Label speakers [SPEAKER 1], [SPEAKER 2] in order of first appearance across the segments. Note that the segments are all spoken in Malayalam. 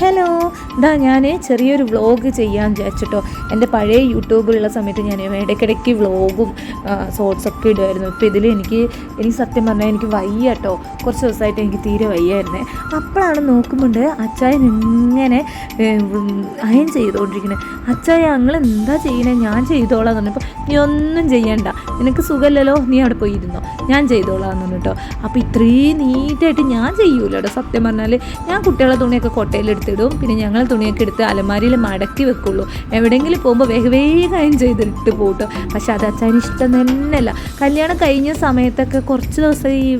[SPEAKER 1] ഹലോ. ഇതാ ഞാൻ ചെറിയൊരു വ്ളോഗ് ചെയ്യാൻ വിചാരിച്ചിട്ടോ. എന്റെ പഴയ യൂട്യൂബിലുള്ള സമയത്ത് ഞാൻ ഇടയ്ക്കിടയ്ക്ക് വ്ളോഗും ഷോർട്സൊക്കെ ഇടുമായിരുന്നു ഇപ്പോൾ ഇതിൽ എനിക്ക് എനിക്ക് സത്യം പറഞ്ഞാൽ എനിക്ക് വയ്യ കേട്ടോ കുറച്ച് ദിവസമായിട്ട് എനിക്ക് തീരെ വയ്യായിരുന്നേ. അപ്പോഴാണ് നോക്കുമ്പോൾ അച്ചായൻ ഇങ്ങനെ അയൻ ചെയ്തുകൊണ്ടിരിക്കുന്നത് അച്ചായ ഞങ്ങൾ എന്താ ചെയ്യണേ? ഞാൻ ചെയ്തോളാം എന്ന് പറഞ്ഞപ്പോൾ നീ ഒന്നും ചെയ്യണ്ട. നിനക്ക് സുഖമല്ലല്ലോ നീ അവിടെ പോയിരുന്നോ ഞാൻ ചെയ്തോളാം എന്ന് പറഞ്ഞിട്ടോ. അപ്പോൾ ഇത്രയും നീറ്റായിട്ട് ഞാൻ ചെയ്യൂല സത്യം പറഞ്ഞാൽ ഞാൻ കുട്ടികളെ തുണിയൊക്കെ കൊട്ടയിലെടുത്തിടും പിന്നെ ഞങ്ങൾ തുണിയൊക്കെ എടുത്ത് അലമാരിയിൽ മടക്കി വെക്കുള്ളൂ. എവിടെയെങ്കിലും പോകുമ്പോൾ വേഗം വേഗം ചെയ്തിട്ട് പോട്ടോ. പക്ഷെ അത് അച്ഛന് ഇഷ്ടം തന്നെയല്ല. കല്യാണം കഴിഞ്ഞ സമയത്തൊക്കെ കുറച്ച് ദിവസം ഈ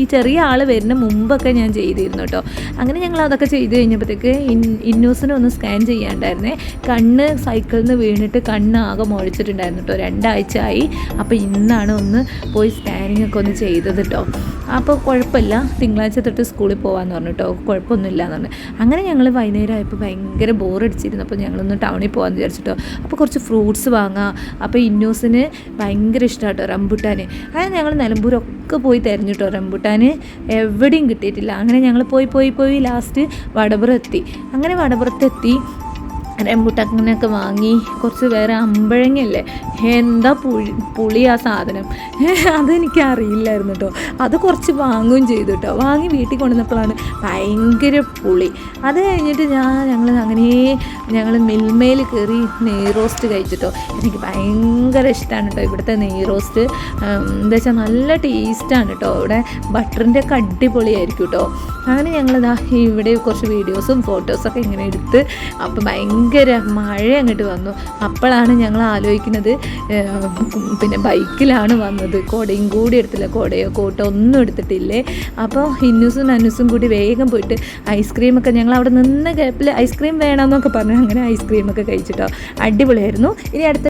[SPEAKER 1] ഈ ചെറിയ ആൾ വരുന്ന മുമ്പൊക്കെ ഞാൻ ചെയ്തിരുന്നു കേട്ടോ. അങ്ങനെ ഞങ്ങൾ അതൊക്കെ ചെയ്ത് കഴിഞ്ഞപ്പോഴത്തേക്ക് ഇന്നൂസിനെ ഒന്ന് സ്കാൻ ചെയ്യാണ്ടായിരുന്നേ. കണ്ണ് സൈക്കിളിൽ നിന്ന് വീണിട്ട് കണ്ണ് ആകെ മുഴിച്ചിട്ടുണ്ടായിരുന്നു കേട്ടോ. രണ്ടാഴ്ച ആയി അപ്പോൾ ഇന്നാണ് ഒന്ന് പോയി സ്കാനിങ് ഒക്കെ ഒന്ന് ചെയ്തത് കേട്ടോ. അപ്പോൾ കുഴപ്പമില്ല. തിങ്കളാഴ്ച തൊട്ട് സ്കൂളിൽ പോകാമെന്ന് പറഞ്ഞു കുഴപ്പമൊന്നുമില്ല എന്ന് പറഞ്ഞു. അങ്ങനെ ഞങ്ങൾ വൈകുന്നേരം ആയപ്പോൾ ഭയങ്കര ബോറടിച്ചിരുന്നു. അപ്പോൾ ഞങ്ങളൊന്ന് ടൗണിൽ പോകാമെന്ന് വിചാരിച്ചിട്ടോ അപ്പോൾ കുറച്ച് ഫ്രൂട്ട്സ് വാങ്ങാം. അപ്പോൾ ഇന്നോസിന് ഭയങ്കര ഇഷ്ടമാട്ടോ റംബുട്ടാൻ അങ്ങനെ ഞങ്ങൾ നിലമ്പൂരൊക്കെ പോയി തിരഞ്ഞു കേട്ടോ റംബുട്ടാൻ എവിടെയും കിട്ടിയിട്ടില്ല. അങ്ങനെ ഞങ്ങൾ പോയി പോയി പോയി ലാസ്റ്റ് വടപുറം എത്തി. അങ്ങനെ വടപുറത്തെത്തി റംബുട്ടാനൊക്കെ വാങ്ങി കുറച്ച് വേറെ അമ്പഴങ്ങല്ലേ? എന്താ പുളി പുളി ആ സാധനം? അതെനിക്ക് അറിയില്ലായിരുന്നു കേട്ടോ അത് കുറച്ച് വാങ്ങുകയും ചെയ്തു കേട്ടോ വാങ്ങി വീട്ടിൽ കൊണ്ടുവന്നപ്പോഴാണ് ഭയങ്കര പുളി. അത് കഴിഞ്ഞിട്ട് ഞാൻ ഞങ്ങൾ അങ്ങനെ ഞങ്ങൾ മിൽമയിൽ കയറി നെയ് റോസ്റ്റ് കഴിച്ചിട്ടോ എനിക്ക് ഭയങ്കര ഇഷ്ടമാണ് കേട്ടോ ഇവിടുത്തെ നെയ് റോസ്റ്റ്. എന്താ വെച്ചാൽ നല്ല ടേസ്റ്റാണ് കേട്ടോ ഇവിടെ ബട്ടറിന്റെ ഒക്കെ അടിപൊളിയായിരിക്കും കേട്ടോ അങ്ങനെ ഞങ്ങളിതാ ഇവിടെ കുറച്ച് വീഡിയോസും ഫോട്ടോസൊക്കെ ഇങ്ങനെ എടുത്ത് അപ്പോൾ ഭയങ്കര മഴ അങ്ങോട്ട് വന്നു. അപ്പോഴാണ് ഞങ്ങൾ ആലോചിക്കുന്നത് പിന്നെ ബൈക്കിലാണ് വന്നത്. കുടയും കൂടി എടുത്തില്ല കുടയോ കോട്ടോ ഒന്നും എടുത്തിട്ടില്ലേ. അപ്പോൾ ഹിന്നുസും നന്നൂസും കൂടി വേഗം പോയിട്ട് ഐസ്ക്രീമൊക്കെ ഞങ്ങൾ അവിടെ നിന്ന ഗ്യാപ്പിൽ ഐസ്ക്രീം വേണമെന്നൊക്കെ പറഞ്ഞു. അങ്ങനെ ഐസ്ക്രീമൊക്കെ കഴിച്ചിട്ടോ. അടിപൊളിയായിരുന്നു. ഇനി അടുത്ത